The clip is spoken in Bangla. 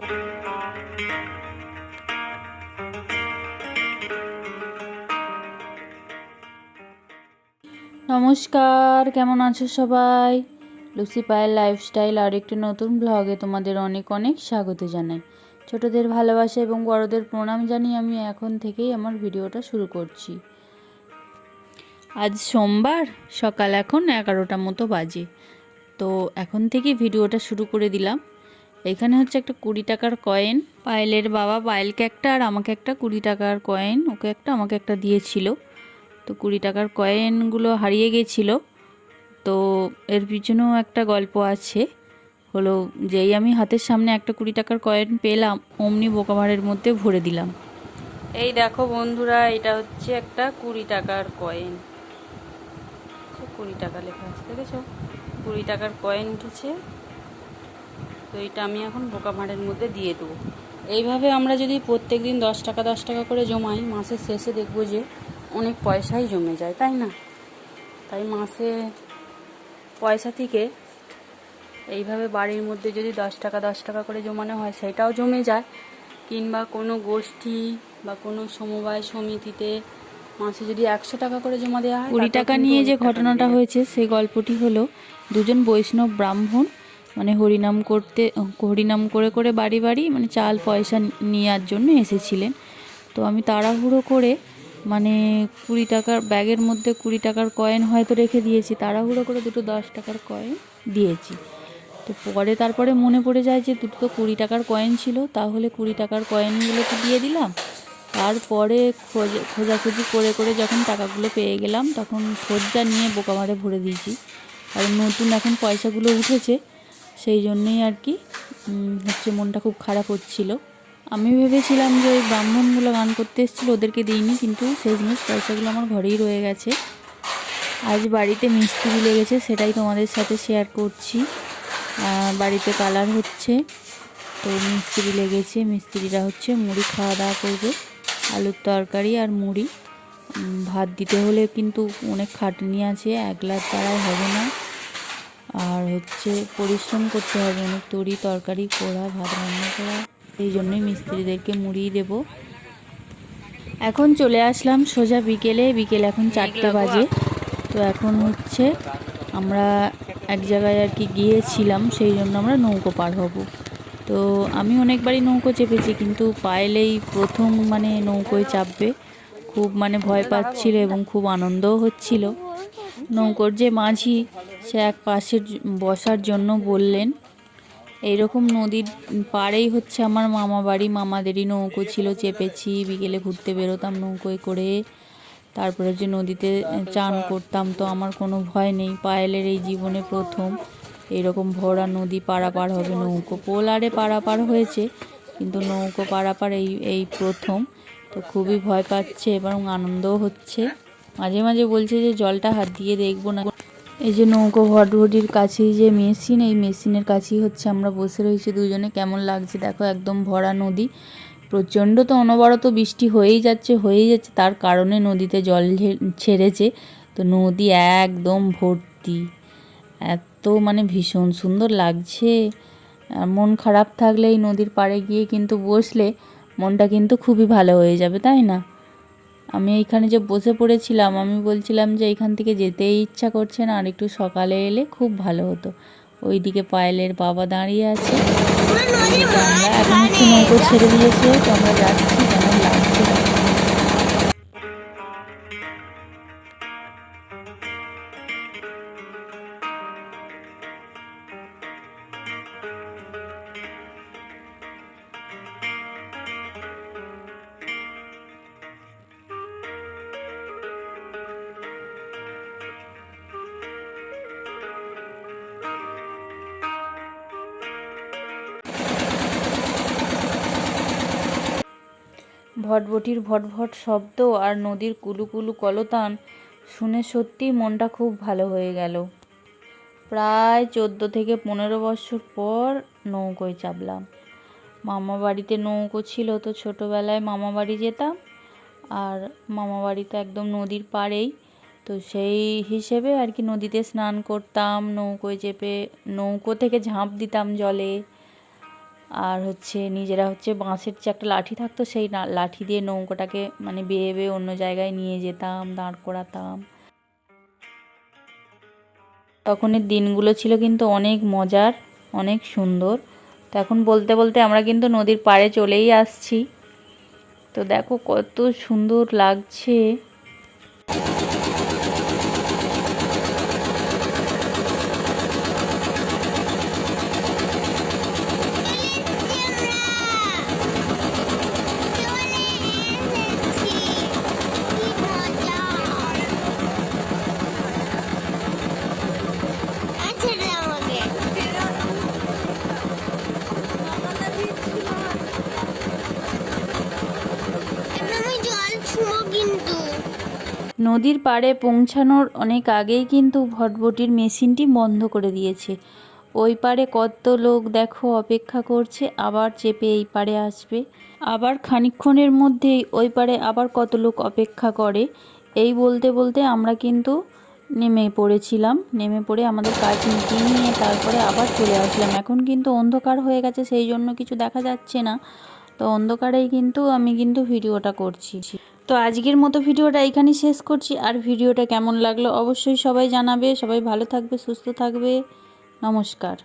নমস্কার, কেমন আছো সবাই? লুসি পায়ের লাইফস্টাইল আর একটি নতুন ব্লগে তোমাদের অনেক অনেক স্বাগত জানাই। ছোটদের ভালোবাসা এবং বড়দের প্রণাম জানিয়ে আমি এখন থেকেই আমার ভিডিওটা শুরু করছি। আজ সোমবার, সকাল এখন এগারোটা মতো বাজে। তো এখন থেকে ভিডিওটা শুরু করে দিলাম। এখানে হচ্ছে একটা কুড়ি টাকার কয়েন। পায়েলের বাবা পায়েলকে একটা আর আমাকে একটা কুড়ি টাকার কয়েন। ওকে একটা, আমাকে একটা দিয়েছিল। তো কুড়ি টাকার কয়েনগুলো হারিয়ে গেছিল। তো এর পিছনেও একটা গল্প আছে। হলো যেই আমি হাতের সামনে একটা কুড়ি টাকার কয়েন পেলাম, অমনি বোকামারের মধ্যে ভরে দিলাম। এই দেখো বন্ধুরা, এটা হচ্ছে একটা কুড়ি টাকার কয়েন। কুড়ি টাকা লেখা আছে, দেখেছ? কুড়ি টাকার কয়েন উঠেছে। তো এটা আমি এখন বোকামারের মধ্যে দিয়ে দেবো। এইভাবে আমরা যদি প্রত্যেক দিন দশ টাকা দশ টাকা করে জমাই মাসের শেষে দেখব যে অনেক পয়সাই জমে যায় তাই না? তাই মাসে পয়সা থেকে এইভাবে বাড়ির মধ্যে যদি দশ টাকা দশ টাকা করে জমানো হয় সেটাও জমে যায়। কিংবা কোনো গোষ্ঠী বা কোনো সমবায় সমিতিতে মাসে যদি একশো টাকা করে জমা দেওয়া হয় কুড়ি টাকা নিয়ে যে ঘটনাটা হয়েছে সেই গল্পটি হলো দুজন বৈষ্ণব ব্রাহ্মণ মানে হরিনাম করতে, হরিনাম করে করে বাড়ি বাড়ি মানে চাল, পয়সা নেওয়ার জন্য এসেছিলেন। তো আমি তাড়াহুড়ো করে মানে কুড়ি টাকার ব্যাগের মধ্যে কুড়ি টাকার কয়েন হয়তো রেখে দিয়েছি, তাড়াহুড়ো করে দুটো দশ টাকার কয়েন দিয়েছি। তো পরে তারপরে মনে পড়ে যায় যে দুটো তো কুড়ি টাকার কয়েন ছিল, তাহলে কুড়ি টাকার কয়েনগুলোকে দিয়ে দিলাম। তারপরে খোঁজ, খোঁজাখুঁজি করে করে যখন টাকাগুলো পেয়ে গেলাম, তখন সজ্জা নিয়ে বোকামারে ভরে দিয়েছি। আর নতুন এখন পয়সাগুলো উঠেছে সেই জন্যই আর কি হচ্ছে মনটা খুব খারাপ হচ্ছিল। আমি ভেবেছিলাম যে ওই ব্রাহ্মণগুলো গান করতে এসেছিল, ওদেরকে দিইনি, কিন্তু জিনিস পয়সাগুলো আমার ঘরেই রয়ে গেছে। আজ বাড়িতে মিস্ত্রি লেগেছে সেটাই তোমাদের সাথে শেয়ার করছি। বাড়িতে কালার হচ্ছে, তো মিস্ত্রি লেগেছে মিস্ত্রিরা হচ্ছে মুড়ি খাওয়া দাওয়া করবে, আলুর তরকারি আর মুড়ি। ভাত দিতে হলে কিন্তু অনেক খাটনি আছে একলার দ্বারাই হবে না। আর হচ্ছে পরিশ্রম করতে হবে, অনেক তরি তরকারি করা ভাত, রান্না করা। এই জন্যই মিস্ত্রিদেরকে মুড়িয়ে দেবো। এখন চলে আসলাম সোজা বিকেলে, বিকেল এখন চারটে বাজে। তো এখন হচ্ছে আমরা এক জায়গায় আর কি গিয়েছিলাম, সেই জন্য আমরা নৌকো পার হব। তো আমি অনেকবারই নৌকো চেপেছি, কিন্তু পায়েলেই প্রথম মানে নৌকোয় চাপবে। খুব মানে ভয় পাচ্ছিল এবং খুব আনন্দও হচ্ছিল। নৌকোর যে মাঝি সে এক পাশের জ- বসার জন্য বললেন, এইরকম নদীর পাড়েই হচ্ছে আমার মামা বাড়ি। মামাদেরই নৌকো ছিল, চেপেছি, বিকেলে ঘুরতে বেরোতাম নৌকোয় করে। তারপরে যে নদীতে চান করতাম তো আমার কোনো ভয় নেই। পায়েলের এই জীবনে প্রথম। এরকম ভরা নদী পারাপার হবে, নৌকো পোলারে পারাপার হয়েছে। কিন্তু নৌকো পারাপার এই এই প্রথম। তো খুবই ভয় পাচ্ছে এবং আনন্দও হচ্ছে। মাঝে মাঝে বলছে যে, জলটা হাত দিয়ে দেখব না। এই যে নৌকো ভটভটির কাছেই যে মেশিন, এই মেশিনের কাছেই হচ্ছে আমরা বসে রয়েছি দুজনে। কেমন লাগছে? দেখো একদম ভরা নদী। প্রচণ্ড তো অনবরত বৃষ্টি হয়েই যাচ্ছে হয়েই যাচ্ছে। তার কারণে নদীতে জল ছেড়েছে। তো নদী একদম ভর্তি। এত মানে ভীষণ সুন্দর লাগছে। মন খারাপ থাকলে এই নদীর পাড়ে গিয়ে কিন্তু বসলে মনটা কিন্তু খুবই ভালো হয়ে যাবে, তাই না? আমি এইখানে যে বসে পড়েছিলাম আমি বলছিলাম যে এখান থেকে যেতেই ইচ্ছা করছে না আর একটু সকালে এলে খুব ভালো হতো। ওইদিকে পায়েলের বাবা দাঁড়িয়ে আছে। আমরা এখন হচ্ছে নৌকো ছেড়ে দিয়েছে তো আমরা যাচ্ছি। ভটভটির ভটভট শব্দ আর নদীর কুলুকুলু কলতান শুনে সত্যি মনটা খুব ভালো হয়ে গেল। প্রায় চোদ্দ থেকে পনেরো বছর পর নৌকোয় চাপলাম। মামা বাড়িতে নৌকো ছিল তো ছোটোবেলায় মামা বাড়ি যেতাম আর মামা বাড়িতে একদম নদীর পাড়েই। তো সেই হিসেবে আর কি নদীতে স্নান করতাম, নৌকোয় চেপে নৌকো থেকে ঝাঁপ দিতাম জলে। আর হচ্ছে নিজেরা হচ্ছে বাঁশের যে একটা লাঠি থাকতো সেই লাঠি দিয়ে নৌকোটাকে মানে বেয়ে বেয়ে অন্য জায়গায় নিয়ে যেতাম, দাঁড় করাতাম। তখনের দিনগুলো ছিল কিন্তু অনেক মজার, অনেক সুন্দর। তো এখন বলতে বলতে আমরা কিন্তু নদীর পাড়ে চলেই আসছি। তো দেখো কত সুন্দর লাগছে জল ছুঁড়ো কিন্তু নদীর পাড়ে পৌঁছানোর অনেক আগেই কিন্তু ভটভটির মেশিনটি বন্ধ করে দিয়েছে। ওই পারে কত লোক দেখো অপেক্ষা করছে, আবার চেপে এই পারে আসবে। আবার খানিকক্ষণের মধ্যেই ওই পারে আবার কত লোক অপেক্ষা করে। এই বলতে বলতে আমরা কিন্তু নেমে পড়েছিলাম। নেমে পড়ে আমাদের কাজ মিটিয়ে নিয়ে তারপরে আবার চলে আসলাম। এখন কিন্তু অন্ধকার হয়ে গেছে, সেই জন্য কিছু দেখা যাচ্ছে না। তো অন্ধকারেই কিন্তু আমি কিন্তু ভিডিওটা করছি। তো আজকের মতো ভিডিওটা এখানেই শেষ করছি। আর ভিডিওটা কেমন লাগল অবশ্যই সবাই জানাবে। সবাই ভালো থাকবে, সুস্থ থাকবে। নমস্কার।